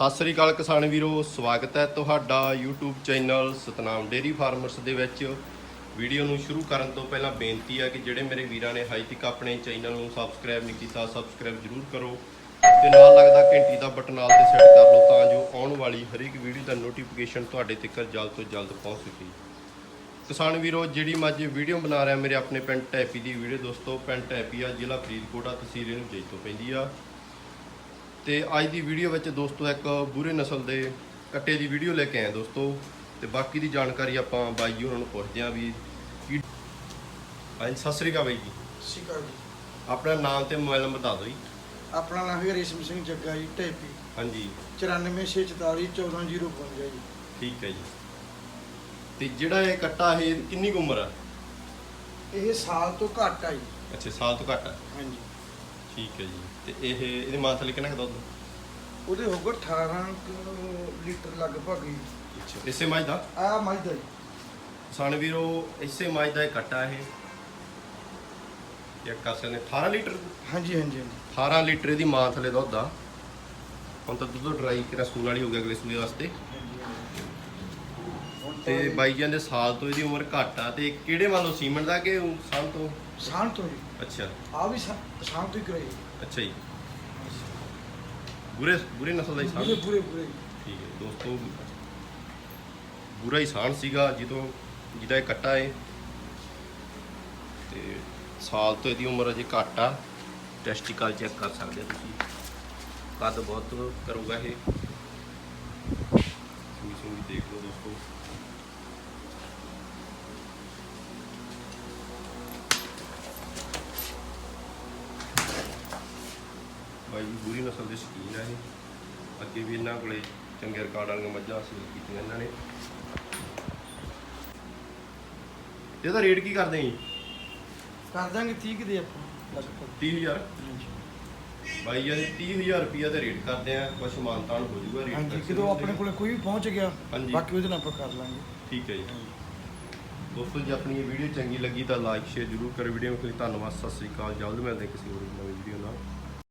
ਸਤਿ ਸ੍ਰੀ ਅਕਾਲ ਕਿਸਾਨ ਵੀਰੋ, ਸਵਾਗਤ ਹੈ ਤੁਹਾਡਾ YouTube channel Satnam dairy farmers ਦੇ ਵਿੱਚ। ਵੀਡੀਓ ਨੂੰ ਸ਼ੁਰੂ ਕਰਨ ਤੋਂ ਪਹਿਲਾਂ ਬੇਨਤੀ ਹੈ ਕਿ ਜਿਹੜੇ ਮੇਰੇ ਵੀਰਾਂ ਨੇ ਹਾਈ ਤੱਕ ਆਪਣੇ ਚੈਨਲ ਨੂੰ ਸਬਸਕ੍ਰਾਈਬ ਨਹੀਂ ਕੀਤਾ ਸਬਸਕ੍ਰਾਈਬ ਜਰੂਰ ਕਰੋ ਤੇ ਨਾਲ ਲੱਗਦਾ ਘੰਟੀ ਦਾ ਬਟਨ ਨਾਲ ਤੇ ਸੈੱਟ ਕਰ ਲਓ ਤਾਂ ਜੋ ਆਉਣ ਵਾਲੀ ਹਰੇਕ ਵੀਡੀਓ ਦਾ ਨੋਟੀਫਿਕੇਸ਼ਨ ਤੁਹਾਡੇ ਤੱਕ ਜਲਦ ਤੋਂ ਜਲਦ ਪਹੁੰਚ ਸਕੇ। ਕਿਸਾਨ ਵੀਰੋ, ਜਿਹੜੀ ਮੈਂ ਅੱਜ ਵੀਡੀਓ ਬਣਾ ਰਿਹਾ, ਮੇਰੇ ਆਪਣੇ ਪਿੰਡ ਟੈਪੀ ਦੀ ਵੀਡੀਓ ਦੋਸਤੋ, ਪਿੰਡ ਟੈਪੀ ਆ, ਜ਼ਿਲ੍ਹਾ ਫਰੀਦਕੋਟ ਆ, ਤਹਿਸੀਲ ਇਹਨੂੰ ਜੈਤੋ ਪੈਂਦੀ ਆ। ਤੇ ਅੱਜ ਦੀ ਵੀਡੀਓ ਵਿੱਚ ਦੋਸਤੋ ਇੱਕ ਬੂਰੇ ਨਸਲ ਦੇ ਕੱਟੇ ਦੀ ਵੀਡੀਓ ਲੈ ਕੇ ਆਏ ਦੋਸਤੋ। ਤੇ ਬਾਕੀ ਦੀ ਜਾਣਕਾਰੀ ਆਪਾਂ ਬਾਈ ਜੀ ਉਹਨਾਂ ਨੂੰ ਪੁੱਛਦੇ ਆਂ ਵੀ ਕੀ ਹਾਂਜੀ ਸਤਿ ਸ੍ਰੀ ਅਕਾਲ ਬਾਈ ਜੀ। ਸਿਕਾ ਜੀ। ਆਪਣਾ ਨਾਮ ਤੇ ਮੋਬਾਈਲ ਨੰਬਰ ਦੱਸ ਦਿਓ ਜੀ। ਆਪਣਾ ਨਾਮ ਹੈ ਰੇਸ਼ਮ ਸਿੰਘ ਜੱਗਾ ਜੀ ਢੇਪੀ। ਹਾਂਜੀ। 94644 14055 ਜੀ। ਠੀਕ ਹੈ ਜੀ। ਤੇ ਜਿਹੜਾ ਇਹ ਕੱਟਾ ਇਹ ਕਿੰਨੀ ਕੁ ਉਮਰ ਆ? ਇਹ ਸਾਲ ਤੋਂ ਘੱਟ ਆ ਜੀ। ਅੱਛਾ ਸਾਲ ਤੋਂ ਘੱਟ ਆ। ਹਾਂਜੀ। ਠੀਕ ਹੈ ਜੀ। ਤੇ ਇਹ ਇਹਦੇ ਮਾਥਲੇ ਕਿੰਨਾ ਕੁ ਦੁੱਧ? ਉਹਦੇ ਹੋਊਗਾ 18 ਕੁ ਲੀਟਰ ਲਗਭਗ ਅੱਛਾ ਇਸੇ ਮੱਝ ਦਾ? ਆ ਮੱਝ ਦਾ ਜੀ। ਵੀਰੋ ਇਸੇ ਮੱਝ ਦਾ ਇਹ ਕੱਟਾ ਇਹ। ਇੱਕ ਕਾਸੇ ਨੇ 18 ਲੀਟਰ? ਹਾਂਜੀ ਹਾਂਜੀ ਹਾਂਜੀ। 18 ਲੀਟਰ ਦੀ ਮਾਂ ਥਲੇ ਦੁੱਧ ਆ। ਹੁਣ ਤਾਂ ਦੁੱਧ ਡਰਾਈ ਕਿਰਾ ਸਕੂਲ ਵਾਲੀ ਹੋ ਗਿਆ ਅਗਲੇ ਸੂਏ ਵਾਸਤੇ। ਤਾਂ ਬਾਈ ਜਾਂਦੇ ਸਾਲ ਤੋਂ ਇਹਦੀ ਉਮਰ ਘੱਟ ਆ ਤੇ ਕਿਹੜੇ ਮੰਨ ਲਓ ਸੀਮੈਂਟ ਦਾ ਕਿ ਸਾਲ ਤੋਂ? ਸਾਂਝ ਤੋਂ ਜੀ। ਅੱਛਾ। ਆ ਵੀ ਸਾਂਝ ਤੋਂ ਹੀ ਕਰਾਈ ਅੱਛਾ ਜੀ। ਬੁਰੇ ਬੁਰੇ ਨਸਲ ਦਾ ਹੀ ਸਾਨ ਪੂਰੇ ਪੂਰੇ ਪੂਰੇ। ਠੀਕ ਹੈ ਦੋਸਤੋ ਬੁਰਾ ਹੀ ਸਾਨ ਸੀਗਾ ਜਦੋਂ ਜਿਹਦਾ ਇਹ ਕੱਟਾ ਏ। ਤੇ ਸਾਲ ਤੋਂ ਇਹਦੀ ਉਮਰ ਅਜੇ ਘੱਟ ਆ। ਟੈਸਟੀਕਲ ਚੈੱਕ ਕਰ ਸਕਦੇ ਹੋ ਤੁਸੀਂ। ਕੱਦ ਬਹੁਤ ਕਰੂਗਾ ਇਹ। ਸੂਈ ਸੂਈ ਦੇਖ ਲਓ ਦੋਸਤੋ। ਬਾਈ ਜੀ ਬੁਰੀ ਨਸਲ ਦੇ ਸ਼ਕੀਨ ਆ ਇਹ। ਅੱਗੇ ਵੀ ਇਹਨਾਂ ਕੋਲੇ ਚੰਗੇ ਰਿਕਾਰਡ ਵਾਲੀਆਂ ਮੱਝਾਂ ਹਾਸਲ ਕੀਤੀਆਂ ਇਹਨਾਂ ਨੇ। ਇਹਦਾ ਰੇਟ ਕੀ ਕਰਦੇ ਜੀ? ਕਰ ਦਾਂਗੇ 30 ਕੁ ਦੇ ਆਪਾਂ ਲਗਭਗ। 30000 ਹਾਂਜੀ। ਬਾਈ ਜੀ 30000 ਰੁਪਿਆ ਦਾ ਰੇਟ ਕਰਦੇ ਆ ਕੁਛ ਮਾਨਤਾਨ ਹੋ ਜਾਊਗਾ ਰੇਟ ਹਾਂਜੀ ਜਦੋਂ ਆਪਣੇ ਕੋਲੇ ਕੋਈ ਵੀ ਪਹੁੰਚ ਗਿਆ ਹਾਂਜੀ। ਬਾਕੀ ਉਹਦੇ ਨਾਲ ਆਪਾਂ ਕਰ ਲਾਂਗੇ। ਠੀਕ ਹੈ ਜੀ। ਦੋਸਤੋ ਜੇ ਆਪਣੀ ਇਹ ਵੀਡੀਓ ਚੰਗੀ ਲੱਗੀ ਤਾਂ ਲਾਈਕ ਸ਼ੇਅਰ ਜ਼ਰੂਰ ਕਰੋ ਵੀਡੀਓ ਨੂੰ ਧੰਨਵਾਦ ਸਤਿ ਸ੍ਰੀ ਅਕਾਲ। ਜਲਦ ਮਿਲਦੇ ਹਾਂ ਕਿਸੇ ਹੋਰ ਨਵੀਂ ਵੀਡੀਓ ਨਾਲ।